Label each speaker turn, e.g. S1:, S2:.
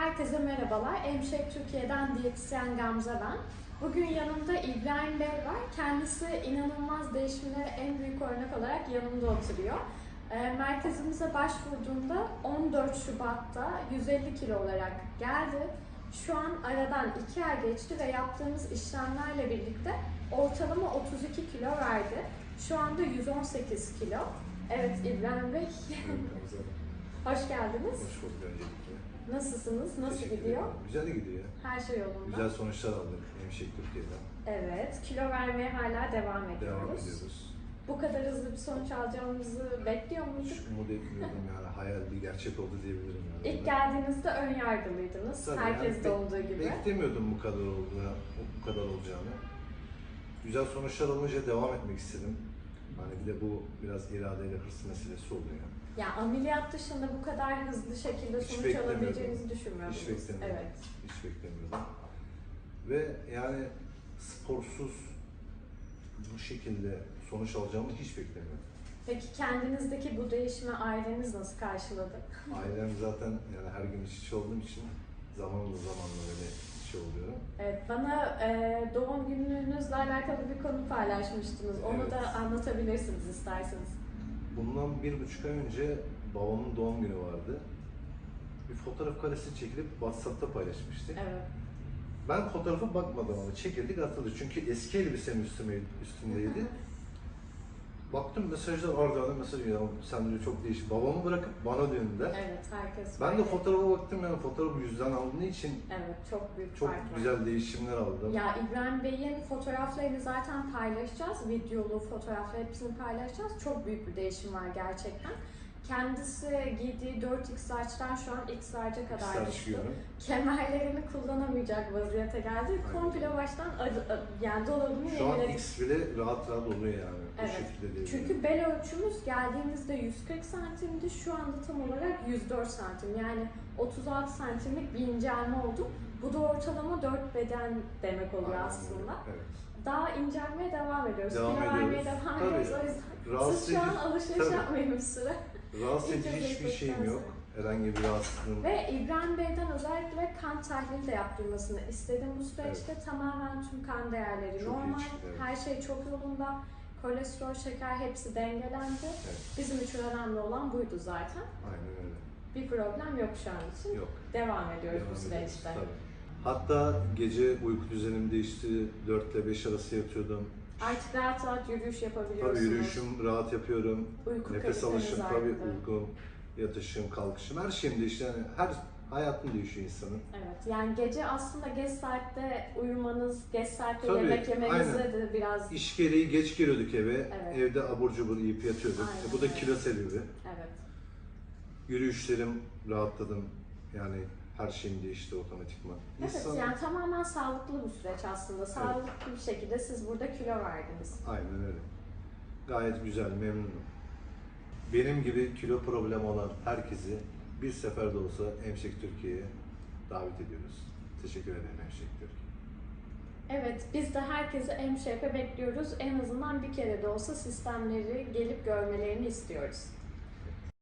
S1: Herkese merhabalar. Emşek Türkiye'den diyetisyen Gamze ben. Bugün yanımda İbrahim Bey var. Kendisi inanılmaz değişimlere en büyük örnek olarak yanımda oturuyor. Ee, Merkezimize başvurduğunda 14 Şubat'ta 150 kilo olarak geldi. Şu an aradan 2 ay geçti ve yaptığımız işlemlerle birlikte ortalama 32 kilo verdi. Şu anda 118 kilo. Evet İbrahim Bey, hoş geldiniz.
S2: Hoş bulduk öncelikle.
S1: Nasılsınız? Nasıl
S2: Teşekkür
S1: gidiyor?
S2: ederim. Güzel gidiyor.
S1: Her şey yolunda.
S2: Güzel sonuçlar aldık Hemşek Türkiye'den.
S1: Evet, kilo vermeye hala devam ediyoruz.
S2: Devam ediyoruz.
S1: Bu kadar hızlı bir sonuç alacağımızı bekliyor muyduk?
S2: Hiç umut etmiyordum yani hayal bir gerçek oldu diyebilirim yani.
S1: İlk geldiğinizde ön yargılıydınız.
S2: Tabii
S1: Herkeste
S2: yani
S1: olduğu gibi.
S2: Beklemiyordum bu kadar olduğunu, bu kadar olacağını. Güzel sonuçlar alınca devam etmek istedim. Hani bir de bu biraz iradeyle hırs meselesi oluyor.
S1: Ya ameliyat dışında bu kadar hızlı şekilde
S2: Hiç
S1: sonuç alabileceğinizi düşünmüyordunuz.
S2: Hiç beklemiyordum.
S1: Evet.
S2: Hiç beklemiyordum. Ve yani sporsuz bu şekilde sonuç alacağımı hiç beklemiyordum.
S1: Peki kendinizdeki bu değişimi aileniz nasıl karşıladı?
S2: Ailem zaten yani her gün iç olduğum için zamanla zamanla böyle şey oluyorum.
S1: Evet, bana e, doğum gününüzle alakalı bir konu paylaşmıştınız. Onu
S2: Evet.
S1: da anlatabilirsiniz isterseniz.
S2: Bundan bir buçuk ay önce babamın doğum günü vardı. Bir fotoğraf karesi çekilip WhatsApp'ta paylaşmıştık.
S1: Evet.
S2: Ben fotoğrafa bakmadım ama çekildik atıldı. Çünkü eski elbisem üstüme, üstümdeydi. Baktım mesajlar arda arda mesaj ya sen diyor çok değişik. Babamı bırakıp bana döndüler.
S1: Evet, herkes
S2: Ben de
S1: fark
S2: fotoğrafa baktım yani fotoğrafı yüzden aldığı için
S1: Evet, çok büyük
S2: çok
S1: fark var.
S2: güzel değişimler aldım.
S1: Ya İbrahim Bey'in fotoğraflarını zaten paylaşacağız. Videolu fotoğrafları hepsini paylaşacağız. Çok büyük bir değişim var gerçekten. Kendisi giydiği 4 x large'dan şu an x large'a kadar
S2: Güzel
S1: düştü. Kemerlerini kullanamayacak vaziyete geldi.
S2: Aynen.
S1: Komple baştan adı- a- yani dolabını
S2: Şu an
S1: yeniledik.
S2: X bile rahat rahat oluyor yani.
S1: Evet.
S2: Bu şekilde değil.
S1: Çünkü bel ölçümüz geldiğimizde 140 santimdi. Şu anda tam olarak 104 santim. Yani 36 santimlik bir incelme oldu. Bu da ortalama 4 beden demek oluyor
S2: Aynen
S1: aslında.
S2: Evet.
S1: Daha incelmeye devam ediyoruz.
S2: Devam
S1: Kilo vermeye
S2: ediyoruz.
S1: devam
S2: Tabii.
S1: ediyoruz. O yüzden
S2: Rahatsız
S1: siz şu an alışveriş yapmayın bir süre.
S2: Rahatsız edici hiçbir şeyim yok. Herhangi bir rahatsızlığım
S1: Ve İbrahim Bey'den özellikle kan tahlili de yaptırmasını istedim. Bu süreçte tamamen tüm kan değerleri
S2: Çok iyi
S1: normal.
S2: çıktı, evet.
S1: Her şey çok yolunda. Kolesterol, şeker hepsi dengelendi.
S2: Evet.
S1: Bizim için önemli olan buydu zaten.
S2: Aynen öyle.
S1: Bir problem yok şu an için.
S2: Yok.
S1: Devam ediyoruz
S2: Devam
S1: bu
S2: ediyoruz,
S1: süreçte.
S2: tabii. Hatta gece uyku düzenim değişti. 4 ile 5 arası yatıyordum.
S1: Artık rahat rahat yürüyüş yapabiliyorsunuz.
S2: Tabii yürüyüşüm rahat yapıyorum.
S1: Uyku
S2: Nefes alışım tabii uykum, yatışım, kalkışım her şeyim değişti. Yani her hayatım değişiyor insanın.
S1: Evet, yani gece aslında geç saatte uyumanız, geç saatte
S2: Tabii,
S1: yemek yemenizle
S2: aynen.
S1: de biraz...
S2: İş gereği geç geliyorduk eve.
S1: Evet.
S2: Evde abur cubur yiyip yatıyorduk.
S1: Aynen
S2: bu da
S1: öyle.
S2: kilo sebebi.
S1: Evet.
S2: Yürüyüşlerim rahatladım. Yani her şeyim değişti otomatikman.
S1: Evet,
S2: İnsan-
S1: yani tamamen sağlıklı bir süreç aslında. Sağlıklı bir şekilde siz burada kilo verdiniz.
S2: Aynen öyle. Gayet güzel, memnunum. Benim gibi kilo problemi olan herkesi bir seferde olsa Emşek Türkiye'ye davet ediyoruz. Teşekkür ederim Emşek Türkiye.
S1: Evet, biz de herkesi M-Shape'e bekliyoruz. En azından bir kere de olsa sistemleri gelip görmelerini istiyoruz.